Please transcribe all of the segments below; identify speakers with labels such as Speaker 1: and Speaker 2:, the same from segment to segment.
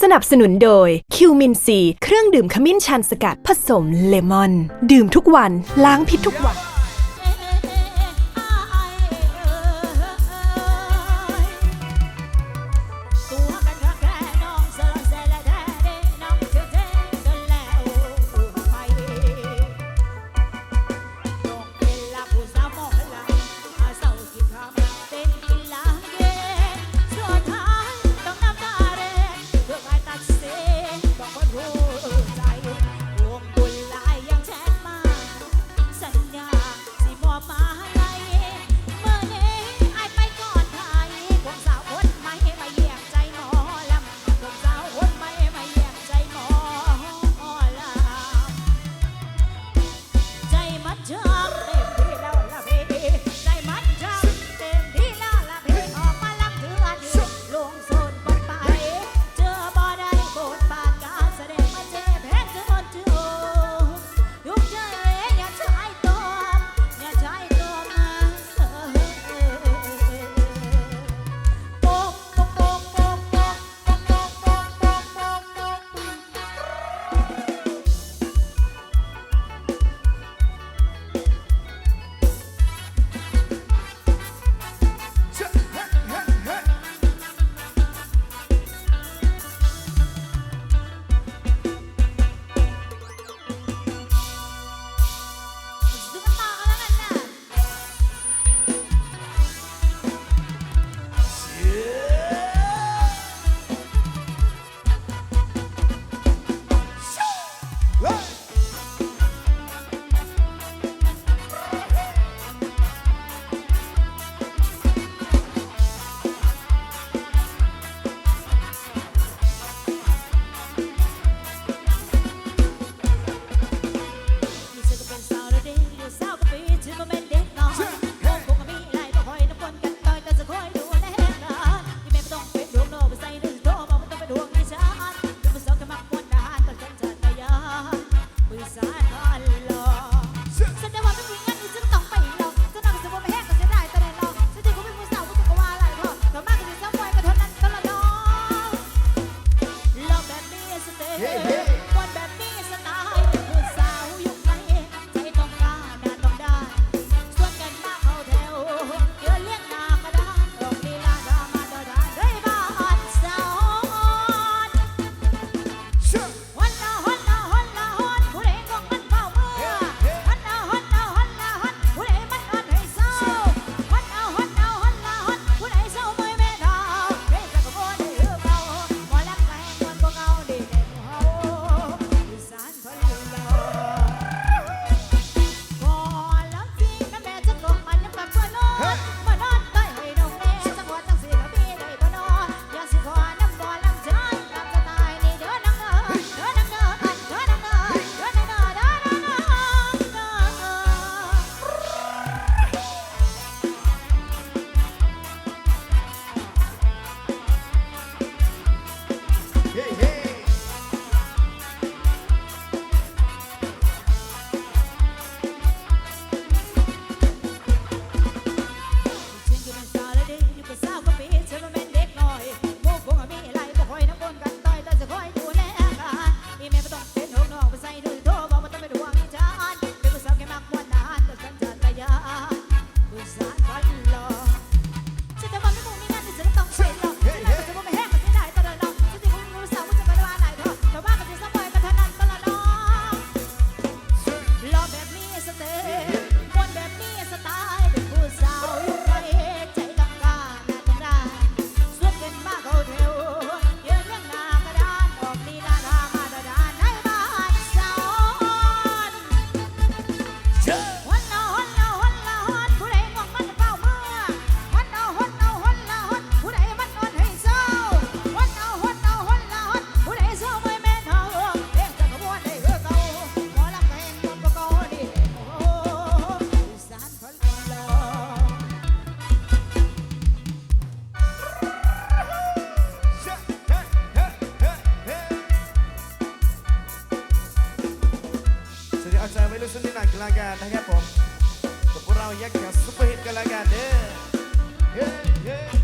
Speaker 1: สนับสนุนโดยคิวมินซีเครื่องดื่มขมิ้นชันสกัดผสมเลมอน ดื่มทุกวันล้างพิษทุกวัน
Speaker 2: Yes, it is. กันละกันนะครับผมบพวกเรายัก
Speaker 3: ษ์ซุปเปอร์ฮิตกันละกันเด้อ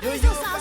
Speaker 2: ไป